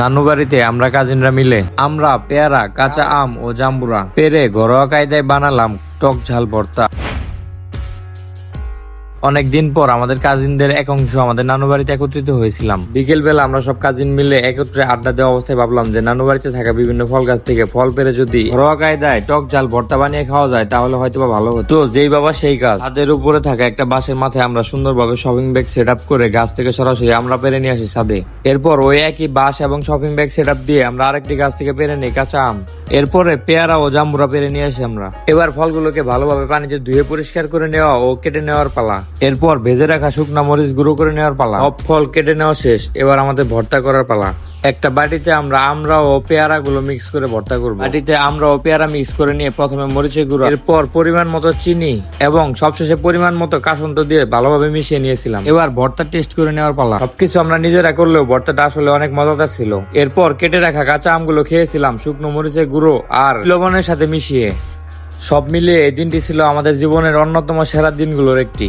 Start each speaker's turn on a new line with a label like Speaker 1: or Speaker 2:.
Speaker 1: নানু বাড়িতে আমরা কাজিনরা মিলে, আমরা, পেয়ারা, কাঁচা আম ও জাম্বুরা পেরে ঘরোয়া কায়দায় বানালাম টক ঝাল ভর্তা। অনেক দিন পর আমাদের কাজিনদের এক অংশ, আমাদের নানু বাড়িতে একত্রিত হয়েছিলাম। বিকেল বেলা আমরা সব কাজিন মিলে একত্রে আড্ডা দেওয়া অবস্থায় ভাবলাম যে, নানু বাড়িতে থাকা বিভিন্ন ফল গাছ থেকে ফল পেরে যদি ঘরোয়া কায়দায় টক জাল ভর্তা বানিয়ে খাওয়া যায়, তাহলে হয়তো বা ভালো হতো। যেই বাবা সেই গাছ ছাদের উপরে থাকা একটা বাঁশের মাথায় আমরা সুন্দরভাবে শপিং ব্যাগ সেট আপ করে গাছ থেকে সরাসরি আমরা পেরে নিয়ে আসি সাদে এরপর ওই একই বাঁশ এবং শপিং ব্যাগ সেট আপ দিয়ে আমরা আরেকটি গাছ থেকে পেরে নিই কাঁচা আম। এরপরে পেয়ারা ও জাম্বুরা পেরে নিয়ে আসি আমরা। এবার ফলগুলোকে ভালোভাবে পানিতে ধুয়ে পরিষ্কার করে নেওয়া ও কেটে নেওয়ার পালা। এরপর ভেজে রাখা শুকনা মরিচ গুঁড়ো করে নেওয়ার পালা। সব ফল কেটে নেওয়া শেষ। এবার আমাদের ভর্তা করার পালা। একটা বাটিতে আমরা আমরা ও পেয়ারা গুলো মিক্স করে ভর্তা করব। বাটিতে আমরা ও পেয়ারা মিক্স করে নিয়ে প্রথমে মরিচে গুঁড়ো, এরপর পরিমাণ মতো চিনি এবং সবশেষে পরিমাণ মতো কাসন্ত দিয়ে ভালোভাবে মিশিয়ে নিয়েছিলাম। এবার ভর্তা টেস্ট করে নেওয়ার পালা। সবকিছু আমরা নিজেরা করলেও ভর্তাটা আসলে অনেক মজাদার ছিল। এরপর কেটে রাখা কাঁচা আমগুলো খেয়েছিলাম, শুকনো মরিচের গুঁড়ো আর লবণের সাথে মিশিয়ে। সব মিলিয়ে এই দিনটি ছিল আমাদের জীবনের অন্যতম সেরা দিনগুলোর একটি।